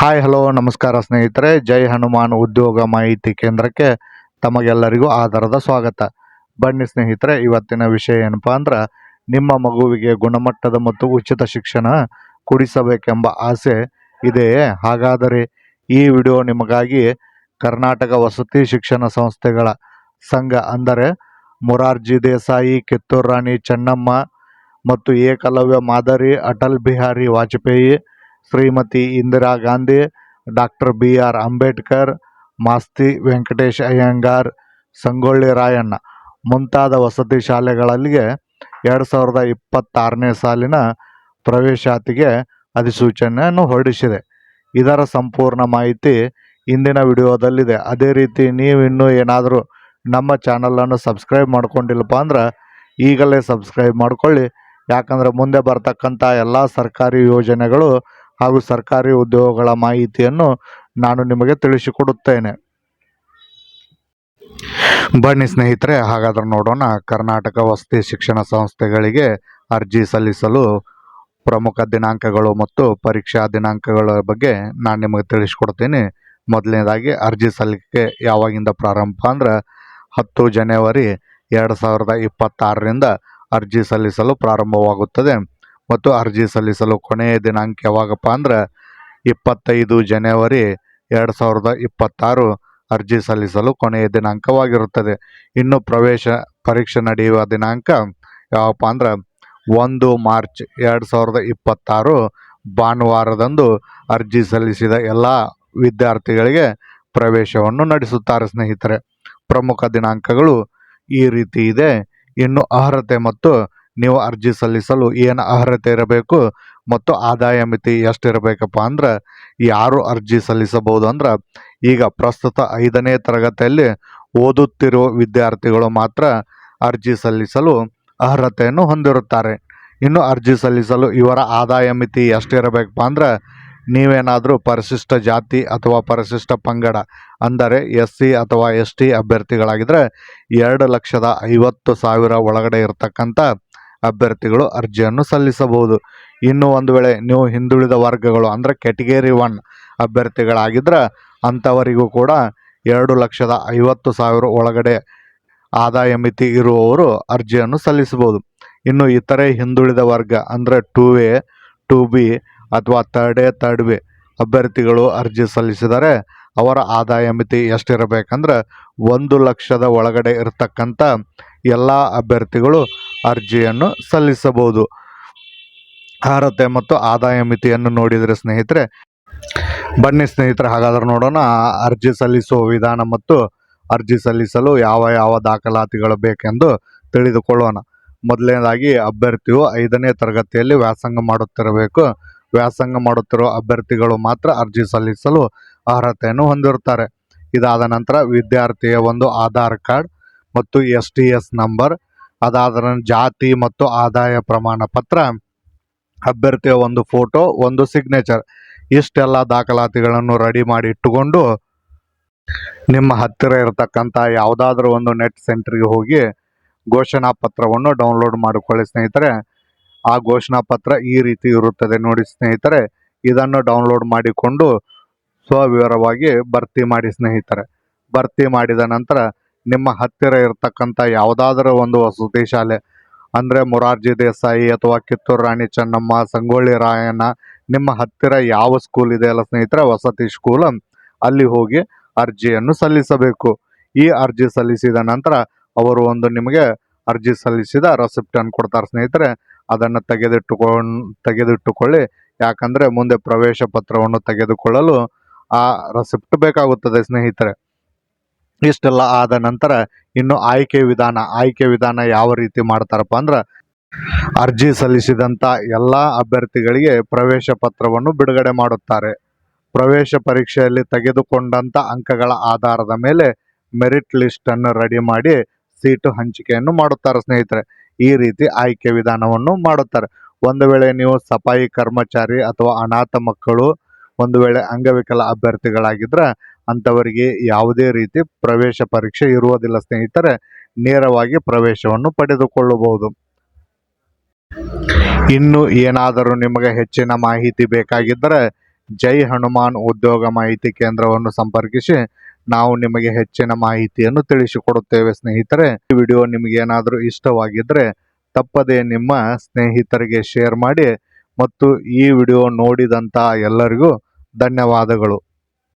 Hi hello ನಮಸ್ಕಾರ ಸ್ನೇಹಿತರೆ. ಜೈ ಹನುಮಾನ್ ಉದ್ಯೋಗ ಮಾಹಿತಿ ಕೇಂದ್ರಕ್ಕೆ ತಮಗೆಲ್ಲರಿಗೂ ಆಧಾರದ ಸ್ವಾಗತ. ಬನ್ನಿ ಸ್ನೇಹಿತರೆ, ಇವತ್ತಿನ ವಿಷಯ ಏನಪ್ಪಾ ಅಂದ್ರೆ, ನಿಮ್ಮ ಮಗುವಿಗೆ ಗುಣಮಟ್ಟದ ಮತ್ತು ಉಚಿತ ಶಿಕ್ಷಣ ಕೊಡಿಸಬೇಕೆಂಬ ಆಸೆ ಇದೆಯೇ ಹಾಗಾದರೆ ಈ ವಿಡಿಯೋ ನಿಮಗಾಗಿ ಕರ್ನಾಟಕ ವಸತಿ ಶಿಕ್ಷಣ ಸಂಸ್ಥೆಗಳ ಸಂಘ ಅಂದರೆ ಮೊರಾರ್ಜಿ ದೇಸಾಯಿ, ಕಿತ್ತೂರು ರಾಣಿ ಚೆನ್ನಮ್ಮ ಮತ್ತು ಏಕಲವ್ಯ ಮಾದರಿ, Atal Bihari Vajpayee Shrimati Indira Gandhi, doctor B R Ambedkar, Masti Venkatesh Iyengar, Sangolli Rayanna. ಮುಂತಾದ ವಸತಿ ಶಾಲೆಗಳಿಗೆ ಎರಡು ಸಾವಿರದ ಇಪ್ಪತ್ತಾರನೇ ಸಾಲಿನ ಪ್ರವೇಶಾತಿಗೆ ಅಧಿಸೂಚನೆಯನ್ನು ಹೊರಡಿಸಿದೆ. ಇದರ ಸಂಪೂರ್ಣ ಮಾಹಿತಿ ಇಂದಿನ ವಿಡಿಯೋದಲ್ಲಿದೆ. ಅದೇ ರೀತಿ ನೀವು ಇನ್ನೂ ಏನಾದರೂ ನಮ್ಮ ಚಾನಲನ್ನು ಸಬ್ಸ್ಕ್ರೈಬ್ ಮಾಡ್ಕೊಂಡಿಲ್ಲಪ್ಪ ಅಂದ್ರೆ ಈಗಲೇ ಸಬ್ಸ್ಕ್ರೈಬ್ ಮಾಡ್ಕೊಳ್ಳಿ. ಯಾಕಂದರೆ ಮುಂದೆ ಬರ್ತಕ್ಕಂಥ ಎಲ್ಲ ಸರ್ಕಾರಿ ಯೋಜನೆಗಳು ಹಾಗೂ ಸರ್ಕಾರಿ ಉದ್ಯೋಗಗಳ ಮಾಹಿತಿಯನ್ನು ನಾನು ನಿಮಗೆ ತಿಳಿಸಿಕೊಡುತ್ತೇನೆ. ಬನ್ನಿ ಸ್ನೇಹಿತರೆ, ಹಾಗಾದ್ರೆ ನೋಡೋಣ. ಕರ್ನಾಟಕ ವಸತಿ ಶಿಕ್ಷಣ ಸಂಸ್ಥೆಗಳಿಗೆ ಅರ್ಜಿ ಸಲ್ಲಿಸಲು ಪ್ರಮುಖ ದಿನಾಂಕಗಳು ಮತ್ತು ಪರೀಕ್ಷಾ ದಿನಾಂಕಗಳ ಬಗ್ಗೆ ನಾನು ನಿಮಗೆ ತಿಳಿಸ್ಕೊಡ್ತೀನಿ. ಮೊದಲನೇದಾಗಿ, ಅರ್ಜಿ ಸಲ್ಲಿಕೆ ಯಾವಾಗಿಂದ ಪ್ರಾರಂಭ ಅಂದ್ರೆ ಹತ್ತು ಜನವರಿ ಎರಡು ಸಾವಿರದ ಇಪ್ಪತ್ತಾರರಿಂದ ಅರ್ಜಿ ಸಲ್ಲಿಸಲು ಪ್ರಾರಂಭವಾಗುತ್ತದೆ. ಮತ್ತು ಅರ್ಜಿ ಸಲ್ಲಿಸಲು ಕೊನೆಯ ದಿನಾಂಕ ಯಾವಾಗಪ್ಪ ಅಂದ್ರೆ ಇಪ್ಪತ್ತೈದು ಜನವರಿ ಎರಡು ಸಾವಿರದ ಇಪ್ಪತ್ತಾರು ಅರ್ಜಿ ಸಲ್ಲಿಸಲು ಕೊನೆಯ ದಿನಾಂಕವಾಗಿರುತ್ತದೆ. ಇನ್ನು ಪ್ರವೇಶ ಪರೀಕ್ಷೆ ನಡೆಯುವ ದಿನಾಂಕ ಯಾವಪ್ಪ ಅಂದ್ರೆ ಒಂದು ಮಾರ್ಚ್ ಎರಡು ಸಾವಿರದ ಇಪ್ಪತ್ತಾರು ಭಾನುವಾರದಂದು ಅರ್ಜಿ ಸಲ್ಲಿಸಿದ ಎಲ್ಲ ವಿದ್ಯಾರ್ಥಿಗಳಿಗೆ ಪ್ರವೇಶವನ್ನು ನಡೆಸುತ್ತಾರೆ ಸ್ನೇಹಿತರೆ. ಪ್ರಮುಖ ದಿನಾಂಕಗಳು ಈ ರೀತಿ ಇದೆ. ಇನ್ನು ಅರ್ಹತೆ ಮತ್ತು ನೀವು ಅರ್ಜಿ ಸಲ್ಲಿಸಲು ಏನು ಅರ್ಹತೆ ಇರಬೇಕು ಮತ್ತು ಆದಾಯ ಮಿತಿ ಎಷ್ಟಿರಬೇಕಪ್ಪ ಅಂದ್ರೆ ಯಾರು ಅರ್ಜಿ ಸಲ್ಲಿಸಬಹುದು ಅಂದ್ರೆ ಈಗ ಪ್ರಸ್ತುತ ಐದನೇ ತರಗತಿಯಲ್ಲಿ ಓದುತ್ತಿರುವ ವಿದ್ಯಾರ್ಥಿಗಳು ಮಾತ್ರ ಅರ್ಜಿ ಸಲ್ಲಿಸಲು ಅರ್ಹತೆಯನ್ನು ಹೊಂದಿರುತ್ತಾರೆ. ಇನ್ನು ಅರ್ಜಿ ಸಲ್ಲಿಸಲು ಇವರ ಆದಾಯ ಮಿತಿ ಎಷ್ಟಿರಬೇಕಪ್ಪ ಅಂದ್ರೆ ನೀವೇನಾದರೂ ಪರಿಶಿಷ್ಟ ಜಾತಿ ಅಥವಾ ಪರಿಶಿಷ್ಟ ಪಂಗಡ ಅಂದರೆ ಎಸ್ ಸಿ ಅಥವಾ ಎಸ್ ಟಿ ಅಭ್ಯರ್ಥಿಗಳಾಗಿದ್ದರೆ ಎರಡು ಲಕ್ಷದ ಐವತ್ತು ಸಾವಿರ ಒಳಗಡೆ ಇರತಕ್ಕಂಥ ಅಭ್ಯರ್ಥಿಗಳು ಅರ್ಜಿಯನ್ನು ಸಲ್ಲಿಸಬಹುದು. ಇನ್ನು ಒಂದು ವೇಳೆ ನೀವು ಹಿಂದುಳಿದ ವರ್ಗಗಳು, ಅಂದರೆ ಕೆಟಗರಿ ಒನ್ ಅಭ್ಯರ್ಥಿಗಳಾಗಿದ್ದರೆ ಅಂಥವರಿಗೂ ಕೂಡ ಎರಡು ಲಕ್ಷದ ಐವತ್ತು ಸಾವಿರ ಒಳಗಡೆ ಆದಾಯ ಮಿತಿ ಇರುವವರು ಅರ್ಜಿಯನ್ನು ಸಲ್ಲಿಸಬಹುದು. ಇನ್ನು ಇತರೆ ಹಿಂದುಳಿದ ವರ್ಗ, ಅಂದರೆ ಟೂ ಎ ಟೂ ಬಿ ಅಥವಾ ತರ್ಡ್ ಎ ತರ್ಡ್ ಬಿ ಅಭ್ಯರ್ಥಿಗಳು ಅರ್ಜಿ ಸಲ್ಲಿಸಿದರೆ ಅವರ ಆದಾಯ ಮಿತಿ ಎಷ್ಟಿರಬೇಕಂದ್ರೆ ಒಂದು ಲಕ್ಷದ ಒಳಗಡೆ ಇರತಕ್ಕಂಥ ಎಲ್ಲ ಅಭ್ಯರ್ಥಿಗಳು ಅರ್ಜಿಯನ್ನು ಸಲ್ಲಿಸಬಹುದು. ಅರ್ಹತೆ ಮತ್ತು ಆದಾಯ ಮಿತಿಯನ್ನು ನೋಡಿದರೆ ಸ್ನೇಹಿತರೆ, ಬನ್ನಿ ಸ್ನೇಹಿತರೆ, ಹಾಗಾದ್ರೆ ನೋಡೋಣ. ಅರ್ಜಿ ಸಲ್ಲಿಸುವ ವಿಧಾನ ಮತ್ತು ಅರ್ಜಿ ಸಲ್ಲಿಸಲು ಯಾವ ಯಾವ ದಾಖಲಾತಿಗಳು ಬೇಕೆಂದು ತಿಳಿದುಕೊಳ್ಳೋಣ. ಮೊದಲನೇದಾಗಿ, ಅಭ್ಯರ್ಥಿಯು ಐದನೇ ತರಗತಿಯಲ್ಲಿ ವ್ಯಾಸಂಗ ಮಾಡುತ್ತಿರಬೇಕು. ವ್ಯಾಸಂಗ ಮಾಡುತ್ತಿರುವ ಅಭ್ಯರ್ಥಿಗಳು ಮಾತ್ರ ಅರ್ಜಿ ಸಲ್ಲಿಸಲು ಅರ್ಹತೆಯನ್ನು ಹೊಂದಿರುತ್ತಾರೆ. ಇದಾದ ನಂತರ ವಿದ್ಯಾರ್ಥಿಯ ಒಂದು ಆಧಾರ್ ಕಾರ್ಡ್ ಮತ್ತು ಎಸ್ ಟಿ ಎಸ್ ನಂಬರ್ ಅದಾದ ನಂತರ ಜಾತಿ ಮತ್ತು ಆದಾಯ ಪ್ರಮಾಣ ಪತ್ರ, ಅಭ್ಯರ್ಥಿಯ ಒಂದು ಫೋಟೋ ಒಂದು ಸಿಗ್ನೇಚರ್ ಇಷ್ಟೆಲ್ಲ ದಾಖಲಾತಿಗಳನ್ನು ರೆಡಿ ಮಾಡಿ ಇಟ್ಟುಕೊಂಡು ನಿಮ್ಮ ಹತ್ತಿರ ಇರತಕ್ಕಂಥ ಯಾವುದಾದ್ರೂ ಒಂದು ನೆಟ್ ಸೆಂಟ್ರಿಗೆ ಹೋಗಿ ಘೋಷಣಾ ಪತ್ರವನ್ನು ಡೌನ್ಲೋಡ್ ಮಾಡಿಕೊಳ್ಳಿ ಸ್ನೇಹಿತರೆ. ಆ ಘೋಷಣಾ ಪತ್ರ ಈ ರೀತಿ ಇರುತ್ತದೆ ನೋಡಿ ಸ್ನೇಹಿತರೆ. ಇದನ್ನು ಡೌನ್ಲೋಡ್ ಮಾಡಿಕೊಂಡು ಸ್ವವಿವರವಾಗಿ ಭರ್ತಿ ಮಾಡಿ ಸ್ನೇಹಿತರೆ. ಭರ್ತಿ ಮಾಡಿದ ನಂತರ ನಿಮ್ಮ ಹತ್ತಿರ ಇರತಕ್ಕಂಥ ಯಾವುದಾದ್ರೂ ಒಂದು ವಸತಿ ಶಾಲೆ, ಅಂದರೆ ಮೊರಾರ್ಜಿ ದೇಸಾಯಿ ಅಥವಾ ಕಿತ್ತೂರು ರಾಣಿ ಚೆನ್ನಮ್ಮ, ಸಂಗೊಳ್ಳಿ ರಾಯಣ್ಣ, ನಿಮ್ಮ ಹತ್ತಿರ ಯಾವ ಸ್ಕೂಲ್ ಇದೆ ಅಲ್ಲ ಸ್ನೇಹಿತರೆ, ವಸತಿ ಸ್ಕೂಲ್ ಅಲ್ಲಿ ಹೋಗಿ ಅರ್ಜಿಯನ್ನು ಸಲ್ಲಿಸಬೇಕು. ಈ ಅರ್ಜಿ ಸಲ್ಲಿಸಿದ ನಂತರ ಅವರು ಒಂದು ನಿಮಗೆ ಅರ್ಜಿ ಸಲ್ಲಿಸಿದ ರೆಸಿಪ್ಟನ್ನು ಕೊಡ್ತಾರೆ ಸ್ನೇಹಿತರೆ, ಅದನ್ನು ತೆಗೆದಿಟ್ಟುಕೊಂಡು, ತೆಗೆದಿಟ್ಟುಕೊಳ್ಳಿ. ಯಾಕಂದರೆ ಮುಂದೆ ಪ್ರವೇಶ ಪತ್ರವನ್ನು ತೆಗೆದುಕೊಳ್ಳಲು ಆ ರೆಸಿಪ್ಟ್ ಬೇಕಾಗುತ್ತದೆ ಸ್ನೇಹಿತರೆ. ಇಷ್ಟೆಲ್ಲ ಆದ ನಂತರ ಇನ್ನು ಆಯ್ಕೆ ವಿಧಾನ ಆಯ್ಕೆ ವಿಧಾನ ಯಾವ ರೀತಿ ಮಾಡ್ತಾರಪ್ಪ ಅಂದ್ರೆ ಅರ್ಜಿ ಸಲ್ಲಿಸಿದಂಥ ಎಲ್ಲ ಅಭ್ಯರ್ಥಿಗಳಿಗೆ ಪ್ರವೇಶ ಪತ್ರವನ್ನು ಬಿಡುಗಡೆ ಮಾಡುತ್ತಾರೆ. ಪ್ರವೇಶ ಪರೀಕ್ಷೆಯಲ್ಲಿ ತೆಗೆದುಕೊಂಡಂಥ ಅಂಕಗಳ ಆಧಾರದ ಮೇಲೆ ಮೆರಿಟ್ ಲಿಸ್ಟನ್ನು ರೆಡಿ ಮಾಡಿ ಸೀಟು ಹಂಚಿಕೆಯನ್ನು ಮಾಡುತ್ತಾರೆ ಸ್ನೇಹಿತರೆ. ಈ ರೀತಿ ಆಯ್ಕೆ ವಿಧಾನವನ್ನು ಮಾಡುತ್ತಾರೆ. ಒಂದು ವೇಳೆ ನೀವು ಸಫಾಯಿ ಕರ್ಮಚಾರಿ ಅಥವಾ ಅನಾಥ ಮಕ್ಕಳು, ಒಂದು ವೇಳೆ ಅಂಗವಿಕಲ ಅಭ್ಯರ್ಥಿಗಳಾಗಿದ್ದರೆ ಅಂಥವರಿಗೆ ಯಾವುದೇ ರೀತಿ ಪ್ರವೇಶ ಪರೀಕ್ಷೆ ಇರುವುದಿಲ್ಲ ಸ್ನೇಹಿತರೆ, ನೇರವಾಗಿ ಪ್ರವೇಶವನ್ನು ಪಡೆದುಕೊಳ್ಳಬಹುದು. ಇನ್ನು ಏನಾದರೂ ನಿಮಗೆ ಹೆಚ್ಚಿನ ಮಾಹಿತಿ ಬೇಕಾಗಿದ್ದರೆ, ಜೈ ಹನುಮಾನ್ ಉದ್ಯೋಗ ಮಾಹಿತಿ ಕೇಂದ್ರವನ್ನು ಸಂಪರ್ಕಿಸಿ, ನಾವು ನಿಮಗೆ ಹೆಚ್ಚಿನ ಮಾಹಿತಿಯನ್ನು ತಿಳಿಸಿಕೊಡುತ್ತೇವೆ ಸ್ನೇಹಿತರೆ. ಈ ವಿಡಿಯೋ ನಿಮಗೆ ಏನಾದರೂ ಇಷ್ಟವಾಗಿದ್ದರೆ, ತಪ್ಪದೇ ನಿಮ್ಮ ಸ್ನೇಹಿತರಿಗೆ ಶೇರ್ ಮಾಡಿ ಮತ್ತು ಈ ವಿಡಿಯೋ ನೋಡಿದಂಥ ಎಲ್ಲರಿಗೂ ಧನ್ಯವಾದಗಳು.